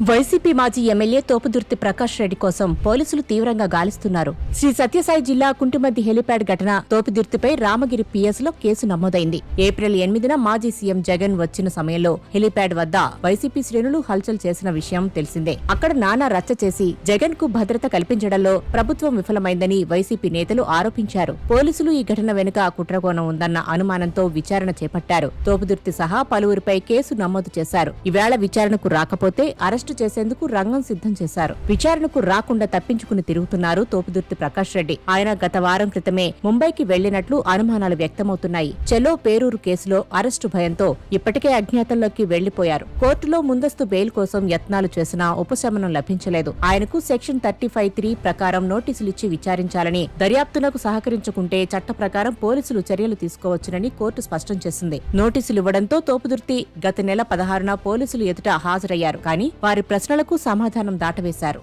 YCP మాజీ MLA Thopudurthi Prakash Reddy కోసం పోలీసులు తీవ్రంగా గాలిస్తున్నారు. శ్రీ సత్యసాయి జిల్లా కుంటుమద్ది హెలిప్యాడ్ ఘటన తోపుదుర్తిపై రామగిరి పిఎస్లో కేసు నమోదైంది. ఏప్రిల్ ఎనిమిదిన మాజీ సీఎం జగన్ వచ్చిన సమయంలో హెలిప్యాడ్ వద్ద వైసీపీ శ్రేణులు హల్చల్ చేసిన విషయం తెలిసిందే. అక్కడ నానా రచ్చ చేసి జగన్కు భద్రత కల్పించడంలో ప్రభుత్వం విఫలమైందని వైసీపీ నేతలు ఆరోపించారు. పోలీసులు ఈ ఘటన వెనుక కుట్రకోణం ఉందన్న అనుమానంతో విచారణ చేపట్టారు. తోపుదుర్తి సహా పలువురిపై కేసు నమోదు చేశారు. ఈవేళ విచారణకు రాకపోతే అరెస్ట్ చేసేందుకు రంగం సిద్ధం చేశారు. విచారణకు రాకుండా తప్పించుకుని తిరుగుతున్నారు తోపుదుర్తి ప్రకాష్ రెడ్డి. ఆయన గత వారం క్రితమే ముంబైకి వెళ్ళినట్లు అనుమానాలు వ్యక్తమవుతున్నాయి. చెలో పేరూరు కేసులో అరెస్టు భయంతో ఇప్పటికే అజ్ఞాతంలోకి వెళ్ళిపోయారు కోర్టులో ముందస్తు బెయిల్ కోసం యత్నాలు చేసినా ఉపశమనం లభించలేదు. ఆయనకు సెక్షన్ థర్టీ ఫైవ్ త్రీ ప్రకారం నోటీసులిచ్చి విచారించాలని దర్యాప్తునకు సహకరించుకుంటే చట్ట ప్రకారం పోలీసులు చర్యలు తీసుకోవచ్చునని కోర్టు స్పష్టం చేసింది. నోటీసులు ఇవ్వడంతో తోపుదుర్తి గత నెల పదహారున పోలీసులు ఎదుట హాజరయ్యారు. కానీ వారి వారి ప్రశ్నలకు సమాధానం దాటవేశారు.